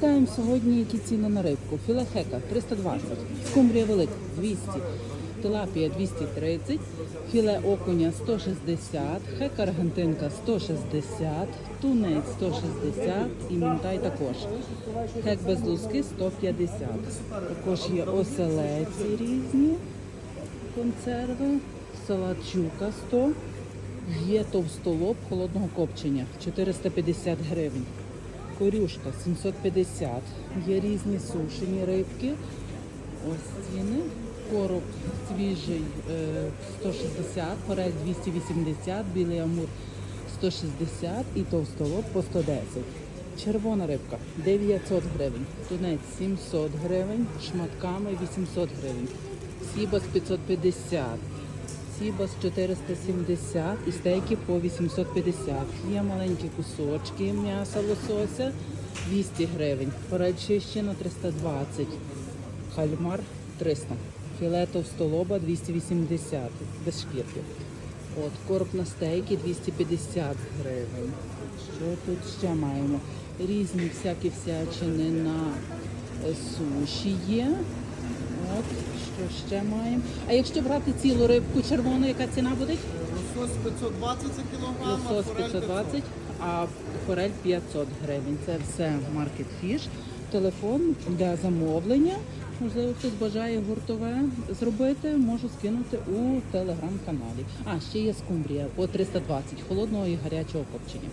Розглядаємо сьогодні які ціни на рибку. Філе хека 320, скумбрія велика 200, тилапія 230, філе окуня 160, хека аргентинка 160, тунець 160 і мінтай також. Хек без луски 150. Також є оселеці різні консерви, салат щука 100, є товстолоб холодного копчення 450 гривень. Корюшка 750. Є різні сушені рибки. Ось ціни. Короб свіжий е, 160, форель 280, білий амур 160 і товстолоб по 110. Червона рибка 900 гривень, тунець 700 гривень, шматками 800 гривень, сібас 550, сібас 470 і стейки по 850. Є маленькі кусочки м'яса лосося 200 гривень, форель чищена 320, кальмар 300, філе товстолоба 280 без шкірки. От, короб на стейки 250 гривень. Що тут ще маємо? Різні всякі всячини на е, суші є. От, що ще маємо. А якщо брати цілу рибку червону, яка ціна буде? Лосось 520 за кілограм, а Лосось форель 520, а форель 500 гривень. Це все Market Fish. Телефон для замовлення. Можливо, хтось бажає гуртове зробити, можу скинути у телеграм-каналі. А ще є скумбрія по 320 холодного і гарячого копчення.